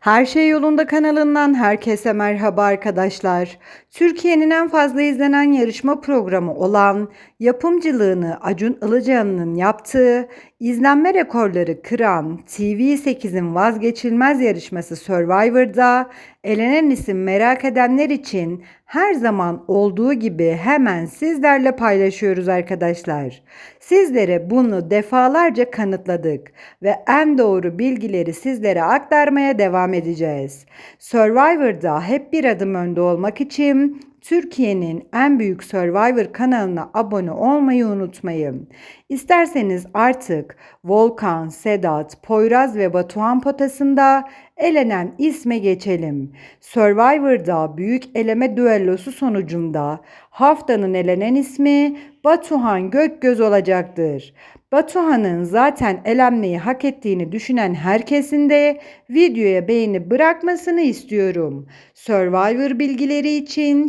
Her Şey Yolunda kanalından herkese merhaba arkadaşlar. Türkiye'nin en fazla izlenen yarışma programı olan yapımcılığını Acun Ilıcalı'nın yaptığı, izlenme rekorları kıran TV8'in vazgeçilmez yarışması Survivor'da elenen isim merak edenler için her zaman olduğu gibi hemen sizlerle paylaşıyoruz arkadaşlar. Sizlere bunu defalarca kanıtladık ve en doğru bilgileri sizlere aktarmaya devam edeceğiz. Survivor'da hep bir adım önde olmak için Türkiye'nin en büyük Survivor kanalına abone olmayı unutmayın. İsterseniz artık Volkan, Sedat, Poyraz ve Batuhan potasında elenen isme geçelim. Survivor'da büyük eleme düellosu sonucunda haftanın elenen ismi Batuhan Gökgöz olacaktır. Batuhan'ın zaten elenmeyi hak ettiğini düşünen herkesin de videoya beğeni bırakmasını istiyorum. Survivor bilgileri için